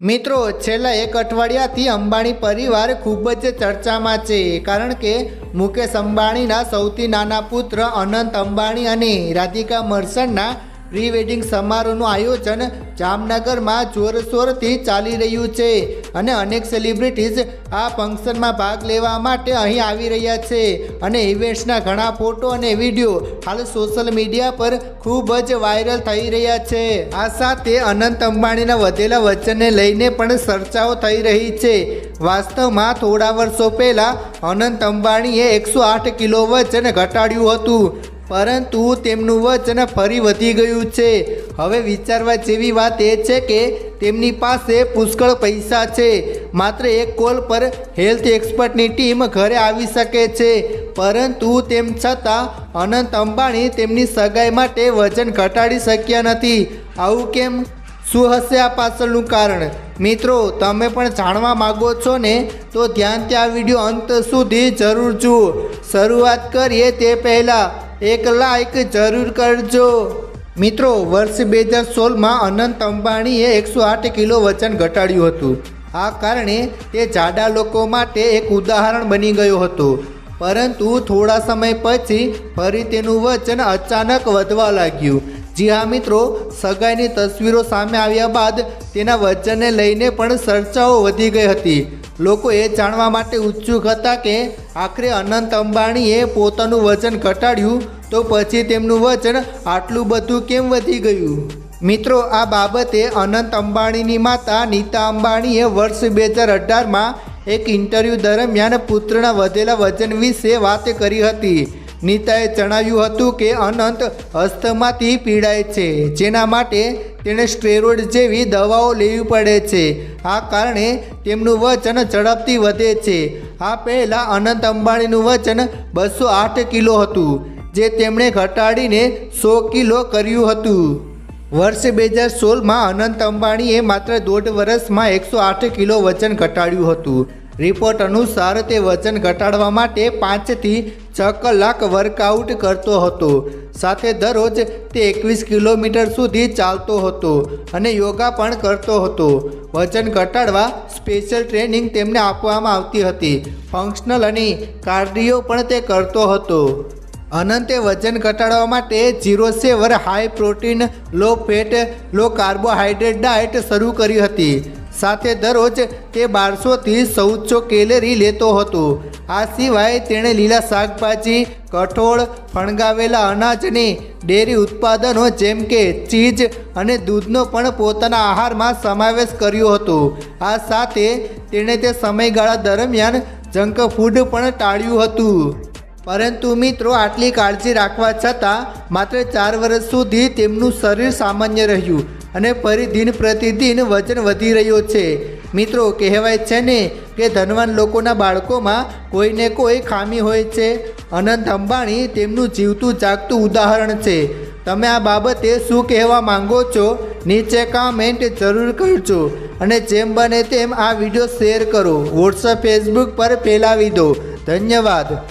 મિત્રો, છેલ્લા એક અઠવાડિયાથી અંબાણી પરિવાર ખૂબ જ ચર્ચામાં છે, કારણ કે મુકેશ અંબાણીના સૌથી નાના પુત્ર અનંત અંબાણી અને રાધિકા મર્સનના પ્રી વેડિંગ સમારોહનું આયોજન જામનગરમાં જોરશોરથી ચાલી રહ્યું છે. અને અનેક સેલિબ્રિટીઝ આ ફંક્શનમાં ભાગ લેવા માટે અહીં આવી રહ્યા છે. અને ઇવેન્ટ્સના ઘણા ફોટો અને વીડિયો હાલ સોશિયલ મીડિયા પર ખૂબ જ વાયરલ થઈ રહ્યા છે. આ સાથે અનંત અંબાણીના વધેલા વચનને લઈને પણ ચર્ચાઓ થઈ રહી છે. વાસ્તવમાં થોડા વર્ષો પહેલાં અનંત અંબાણીએ એકસો આઠ કિલો વજન ઘટાડ્યું હતું. પરંતુ તેમનું વજન ફરી વધી ગયું છે. હવે વિચારવા જેવી વાત એ છે કે તેમની પાસે પુષ્કળ પૈસા છે. માત્ર એક કોલ પર હેલ્થ એક્સપર્ટની ટીમ ઘરે આવી શકે છે. પરંતુ તેમ છતાં અનંત અંબાણી તેમની સગાઈ માટે વજન ઘટાડી શક્યા નથી. આવું કેમ? શું હશે આ પાછળનું કારણ? મિત્રો, તમે પણ જાણવા માગો છો ને, તો ધ્યાનથી આ વીડિયો અંત સુધી જરૂર જુઓ. શરૂઆત કરીએ તે પહેલાં એક લાઈક જરૂર કરજો. મિત્રો, વર્ષ બે હજાર સોળમાં અનંત અંબાણીએ એકસો આઠ કિલો વજન ઘટાડ્યું હતું. આ કારણે તે જાડા લોકો માટે એક ઉદાહરણ બની ગયો હતો. પરંતુ થોડા સમય પછી ફરી તેનું વજન અચાનક વધવા લાગ્યું. જી હા, મિત્રો, સગાઈની તસવીરો સામે આવ્યા બાદ તેના વજનને લઈને પણ ચર્ચાઓ વધી ગઈ હતી. લોકો એ જાણવા માટે ઉત્સુક હતા કે આખરે અનંત અંબાણીએ પોતાનું વજન ઘટાડ્યું તો પછી તેમનું વજન આટલું બધું કેમ વધી ગયું? મિત્રો, આ બાબતે અનંત અંબાણીની માતા નીતા અંબાણીએ વર્ષ બે હજાર અઢારમાં એક ઇન્ટરવ્યૂ દરમિયાન પુત્રના વધેલા વજન વિશે વાત કરી હતી. નીતાએ જણાવ્યું હતું કે અનંત અસ્થમાથી પીડાય છે, જેના માટે તેણે સ્ટેરોઇડ જેવી દવાઓ લેવી પડે છે. આ કારણે તેમનું વજન ઝડપથી વધે છે. આ પહેલાં અનંત અંબાણીનું વજન બસો આઠ કિલો હતું, જે તેમણે ઘટાડીને સો કિલો કર્યું હતું. વર્ષ બે હજાર સોળમાં અનંત અંબાણીએ માત્ર દોઢ વર્ષમાં એકસો આઠ કિલો વજન ઘટાડ્યું હતું. રિપોર્ટ અનુસાર તે વજન ઘટાડવા માટે પાંચથી છ કલાક વર્કઆઉટ કરતો હતો. સાથે દરરોજ તે એકવીસ કિલોમીટર સુધી ચાલતો હતો અને યોગા પણ કરતો હતો. વજન ઘટાડવા સ્પેશિયલ ટ્રેનિંગ તેમને આપવામાં આવતી હતી. ફંક્શનલ અને કાર્ડિયો પણ તે કરતો હતો. અનંતે વજન ઘટાડવા માટે zero saver, high protein, low fat, low carbohydrate diet શરૂ કરી હતી. સાથે દરરોજ તે બારસોથી ચૌદસો કેલેરી લેતો હતો. આ સિવાય તેણે લીલા શાકભાજી, કઠોળ, ફણગાવેલા અનાજને ડેરી ઉત્પાદનો જેમ કે ચીઝ અને દૂધનો પણ પોતાના આહારમાં સમાવેશ કર્યો હતો. આ સાથે તેણે તે સમયગાળા દરમિયાન જંક ફૂડ પણ ટાળ્યું હતું. પરંતુ મિત્રો, આટલી કાળજી રાખવા છતાં માત્ર ચાર વર્ષ સુધી તેમનું શરીર સામાન્ય રહ્યું અને ફરી દિન પ્રતિદિન વજન વધી રહ્યો છે. મિત્રો, કહેવાય છે ને કે ધનવાન લોકોના બાળકોમાં કોઈને કોઈ ખામી હોય છે? અનંત અંબાણી તેમનું જીવતું જાગતું ઉદાહરણ છે. તમે આ બાબતે શું કહેવા માંગો છો? નીચે કામેન્ટ જરૂર કરજો અને જેમ બને તેમ આ વીડિયો શેર કરો. વોટ્સઅપ ફેસબુક પર ફેલાવી દો. ધન્યવાદ.